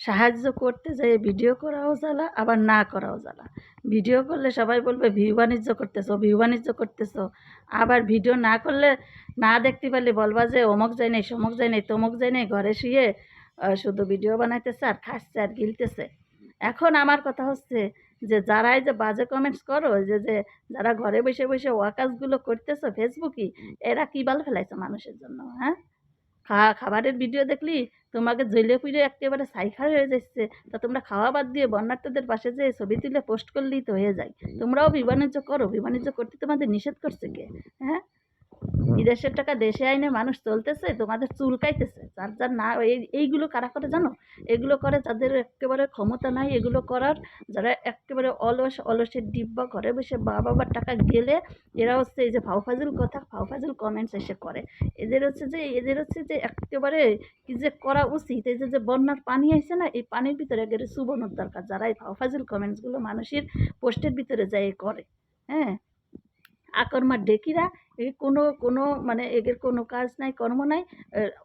সাহায্য করতে যেয়ে ভিডিও করাও জ্বালা আবার না করাও জ্বালা। ভিডিও করলে সবাই বলবে ভিউ বাণিজ্য করতেছো ভিউ বাণিজ্য করতেছো। আবার ভিডিও না করলে না দেখতে পারলে বলবা যে অমুক যায় নাই সমক যায় নাই তমুক যায় নাই ঘরে শুয়ে শুধু ভিডিও বানাইতেছে আর খাচ্ছে আর গিলতেছে। এখন আমার কথা হচ্ছে যে যারাই যে বাজে কমেন্টস করো যে যে যারা ঘরে বসে বসে ওয়াকাজগুলো করতেছো ফেসবুকে এরা কী বাল ফেলাইছে মানুষের জন্য হ্যাঁ? খা, খাবারের ভিডিও দেখলি? তোমাকে জ্বলে পুড়ে একেবারে সাইখার হয়ে যাচ্ছে। তা তোমরা খাওয়া বাদ দিয়ে বন্যার্থদের পাশে যে ছবি তুলে পোস্ট করলেই তো হয়ে যায়। তোমরাও বিবাণিজ্য করো বিবাণিজ্য করতে তোমাদের নিষেধ করছে কে? হ্যাঁ? বিদেশের টাকা দেশে আইনে মানুষ চলতেছে, তোমাদের চুলকাইতেছে যার যার না, এই, এইগুলো কারা করে জানো? এগুলো করে যাদের একেবারে ক্ষমতা নাই, এগুলো করার যারা একেবারে অলস, অলসের ডিব্বা ঘরে বসে বা বাবার টাকা গেলে এরা হচ্ছে এই যে ফাউফাজুল কথা ফাউফাজুল কমেন্টস এসে করে। এদের হচ্ছে যে, এদের হচ্ছে যে একেবারে কি যে করা উচিত? এই যে বন্যার পানি আইছে না, এই পানির ভিতরে একেবারে সুবনোর দরকার যারা এই ফাউফাজুল কমেন্টসগুলো মানুষের পোস্টের ভিতরে যায় করে হ্যাঁ? আকর্মার এই কোনো কোনো মানে এদের কোনো কাজ নাই, কর্ম নাই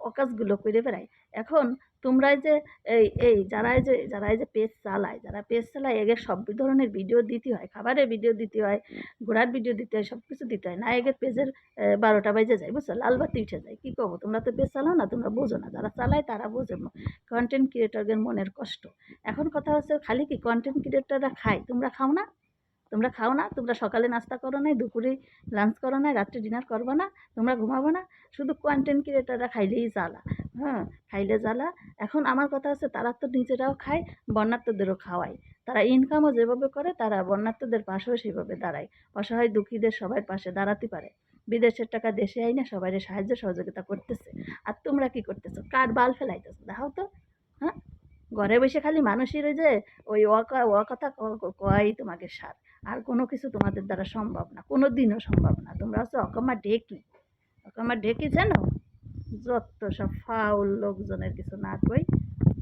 অকাজগুলো করে বেড়ায়। এখন তোমরাই যে এই এই যারা যে যারা যে পেজ চালায়, যারা পেজ চালায়, এদের সব ধরনের ভিডিও দিতে হয়, খাবারের ভিডিও দিতে হয় ঘোরার ভিডিও দিতে হয় সব কিছু দিতে হয়। না এদের পেজের বারোটা বাজে যায়, বুঝছ? লাল বাতি উঠে যায়, কী করব? তোমরা তো পেজ চালাও না, তোমরা বোঝো না। যারা চালায়, তারা বোঝে কন্টেন্ট ক্রিয়েটরদের মনের কষ্ট। এখন কথা হচ্ছে, খালি কি কন্টেন্ট ক্রিয়েটররা খায়? তোমরা খাও না? তোমরা খাও না, তোমরা সকালে নাস্তা করো নাই দুপুরে লাঞ্চ করো না, রাত্রে ডিনার করব না, তোমরা ঘুমাবো না, শুধু কন্টেন্ট ক্রিয়েটাররা খাইলেই জ্বালা। হ্যাঁ খাইলে জ্বালা। এখন আমার কথা হচ্ছে, তারা তো নিজেরাও খায়, বন্যার্থদেরও খাওয়ায়। তারা ইনকামও যেভাবে করে, তারা বন্যার্থদের পাশেও সেভাবে দাঁড়ায়। অসহায় দুঃখীদের সবার পাশে দাঁড়াতে পারে। বিদেশের টাকা দেশে আইনে সবাই সাহায্য সহযোগিতা করতেছে। আর তোমরা কি করতেছো? কার বাল ফেলাইতেছো? দেখাও তো। ঘরে বসে খালি মানুষের যে, ওই অকথা কয় তোমাকে সার। আর কোনো কিছু তোমাদের দ্বারা সম্ভব না কোনো দিনও সম্ভব না। তোমরা হচ্ছে অকমা ঢেকি। অকমা ঢেকি জানো? যত সব ফাউল লোকজনের কিছু না কই।